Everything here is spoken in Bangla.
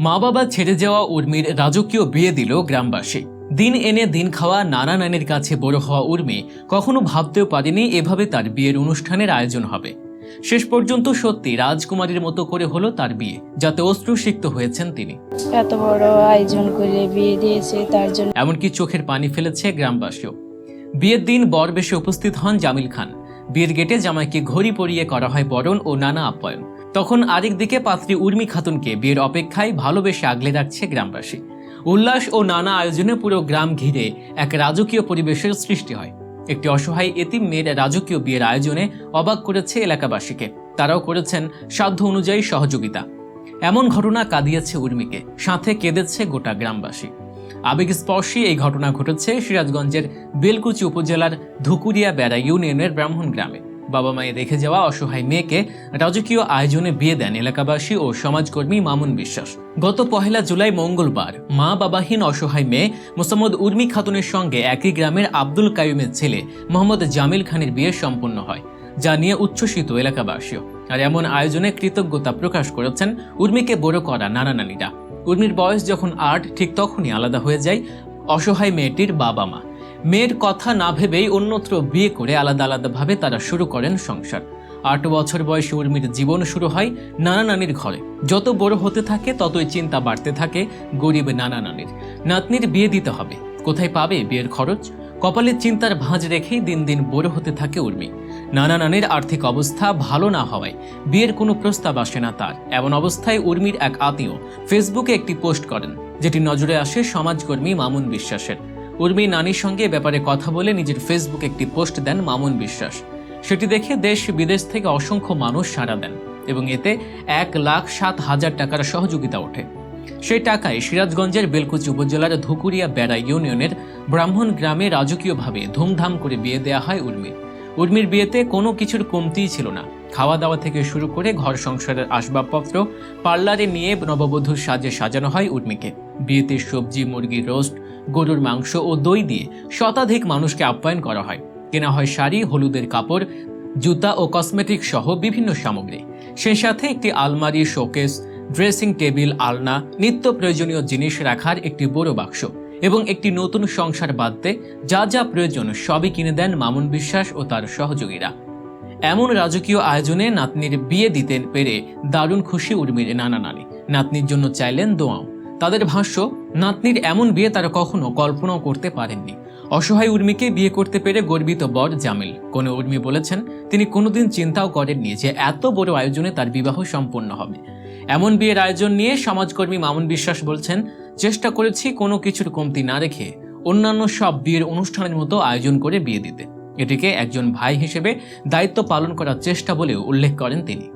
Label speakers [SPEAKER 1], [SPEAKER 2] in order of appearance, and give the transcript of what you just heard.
[SPEAKER 1] মা বাবা ছেড়ে যাওয়া উর্মির রাজকীয় বিয়ে দিল গ্রামবাসী। দিন এনে দিন খাওয়া নানা নানির কাছে বড় হওয়া উর্মি কখনো ভাবতেও পারেনি এভাবে তার বিয়ের অনুষ্ঠানের আয়োজন হবে। শেষ পর্যন্ত সত্যি রাজকুমারীর মতো করে হলো তার বিয়ে যাতে অশ্রুসিক্ত হয়েছেন তিনি।
[SPEAKER 2] এত বড় আয়োজন করে বিয়ে দিয়েছে তার জন্য
[SPEAKER 1] এমনকি চোখের পানি ফেলেছে গ্রামবাসীও। বিয়ের দিন বর বেশে উপস্থিত হন জামিল খান। বিয়ের গেটে জামাইকে ঘড়ি পরিয়ে করা হয় বরণ ও নানা আপ্যায়ন। তখন আরেকদিকে পাত্রী উর্মি খাতুনকে বিয়ের অপেক্ষায় ভালোবেসে আগলে রাখছে গ্রামবাসী। উল্লাস ও নানা আয়োজনে পুরো গ্রাম ঘিরে এক রাজকীয় পরিবেশের সৃষ্টি হয়। একটি অসহায় এতিম মেয়ের রাজকীয় বিয়ের আয়োজনে অবাক করেছে এলাকাবাসীকে। তারাও করেছেন সাধ্য অনুযায়ী সহযোগিতা। এমন ঘটনা কাঁদিয়েছে উর্মিকে, সাথে কেঁদেছে গোটা গ্রামবাসী। আবেগ স্পর্শী এই ঘটনা ঘটেছে সিরাজগঞ্জের বেলকুচি উপজেলার ধুকুরিয়া বেড়া ইউনিয়নের ব্রাহ্মণ গ্রামে। বাবা মায়ের রেখে যাওয়া অসহায় মেয়েকে রাজকীয় আয়োজনে বিয়ে দেন এলাকাবাসী ও সমাজকর্মী মামুন বিশ্বাস। গত পহেলা জুলাই মঙ্গলবার মা বাবাহীন অসহায় মেয়ে মোসাম্মদ উর্মি খাতুনের সঙ্গে একই গ্রামের আব্দুল কায়ুমের ছেলে মোহাম্মদ জামিল খানের বিয়ে সম্পন্ন হয়, যা নিয়ে উচ্ছ্বসিত এলাকাবাসীও। আর এমন আয়োজনে কৃতজ্ঞতা প্রকাশ করেছেন উর্মিকে বড় করা নানা নানিরা। উর্মির বয়স যখন আট, ঠিক তখনই আলাদা হয়ে যায় অসহায় মেয়েটির বাবা মা। মেয়ের কথা না ভেবেই অন্যত্র বিয়ে করে আলাদা আলাদাভাবে তারা শুরু করেন সংসার। আট বছর বয়সে উর্মির জীবন শুরু হয় নানা নানির ঘরে। যত বড় হতে থাকে, ততই চিন্তা বাড়তে থাকে গরিব নানা নানির। নাতনির বিয়ে দিতে হবে। কোথায় পাবে বিয়ের খরচ? কপালে চিন্তার ভাঁজ রেখেই দিন দিন বড় হতে থাকে উর্মি। নানা নানির আর্থিক অবস্থা ভালো না হওয়ায় বিয়ের কোনো প্রস্তাব আসে না তার। এমন অবস্থায় উর্মির এক আত্মীয় ফেসবুকে একটি পোস্ট করেন, যেটি নজরে আসে সমাজকর্মী মামুন বিশ্বাসের। উর্মি নানির সঙ্গে ব্যাপারে কথা বলে নিজের ফেসবুকে একটি পোস্ট দেন মামুন বিশ্বাস। সেটি দেখে দেশ বিদেশ থেকে অসংখ্য মানুষ সাড়া দেন এবং এতে এক লাখ সাত হাজার টাকার সহযোগিতা ওঠে। সেই টাকায় সিরাজগঞ্জের বেলকুচি উপজেলার ধুকুরিয়া বেড়া ইউনিয়নের ব্রাহ্মণ গ্রামে রাজকীয়ভাবে ধুমধাম করে বিয়ে দেওয়া হয় উর্মির উর্মির বিয়েতে কোনো কিছুর কমতিই ছিল না। খাওয়া দাওয়া থেকে শুরু করে ঘর সংসারের আসবাবপত্র, পার্লারে নিয়ে নববধূর সাজে সাজানো হয় উর্মিকে। বিয়েতে সবজি, মুরগির রোস্ট গরুর মাংস ও দই দিয়ে শতাধিক মানুষকে আপ্যায়ন করা হয়। কেনা হয় শাড়ি, হলুদের কাপড়, জুতা ও কসমেটিক সহ বিভিন্ন সামগ্রী। সে সাথে একটি আলমারি, শোকেস, ড্রেসিং টেবিল, আলনা, নিত্য প্রয়োজনীয় জিনিস রাখার একটি বড় বাক্স এবং একটি নতুন সংসার বাঁধতে যা যা প্রয়োজন সবই কিনে দেন মামুন বিশ্বাস ও তার সহযোগীরা। এমন রাজকীয় আয়োজনে নাতনির বিয়ে দিতে পেরে দারুণ খুশি উর্মির নানা নানি। নাতনির জন্য চাইলেন দোয়াও। তাদের ভাষ্য, নাতনির এমন বিয়ে তারা কখনো কল্পনাও করতে পারেননি। অসহায় উর্মিকে বিয়ে করতে পেরে গর্বিত বর জামিল। কোনো উর্মি বলেছেন, তিনি কোনোদিন চিন্তাও করেননি যে এত বড় আয়োজনে তার বিবাহ সম্পন্ন হবে। এমন বিয়ের আয়োজন নিয়ে সমাজকর্মী মামুন বিশ্বাস বলছেন, চেষ্টা করেছি কোনো কিছুর কমতি না রেখে অন্যান্য সব বিয়ের অনুষ্ঠানের মতো আয়োজন করে বিয়ে দিতে। এটিকে একজন ভাই হিসেবে দায়িত্ব পালন করার চেষ্টা বলেও উল্লেখ করেন তিনি।